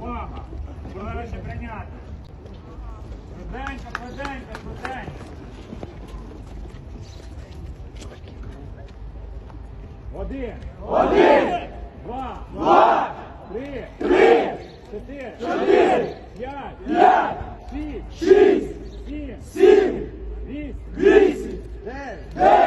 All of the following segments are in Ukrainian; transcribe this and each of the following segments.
Увага! Бажаючи прийняти. Швиденько, швиденько, швиденько. Один. Один. Два. Два. Три. Три. Чотири. Чотири. П'ять. П'ять. Шість. Шість. Сім. Сім. Вісім. Вісім. Дев'ять. Дев'ять.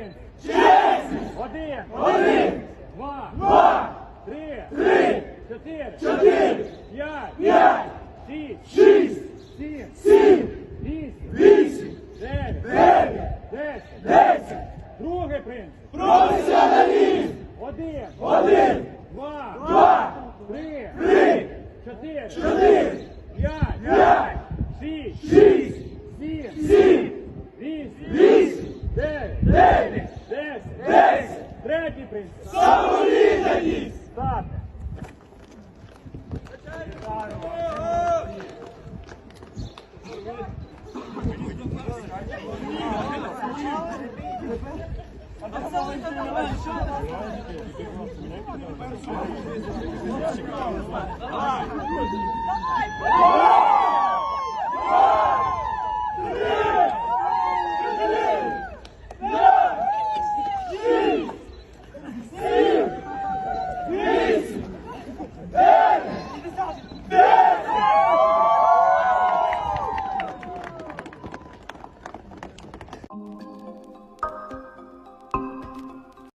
Перший принцип. Один. один, Два. два, Три. три, Чотири. чотири, П'ять. п'ять, Шість. шість, Сім. сім, Вісім. вісім, Дев'ять. дев'ять, Десять. десять. Другий принцип. Професіоналізм. Один. Один, Два. два, Три. три, Чотири. чотири, П'ять. п'ять, Шість. шість, Сім. сім, Вісім. вісім, Дев'ять. дев'ять, Десять. десять. Третій принцип. Самовідданість. Стати. Давай.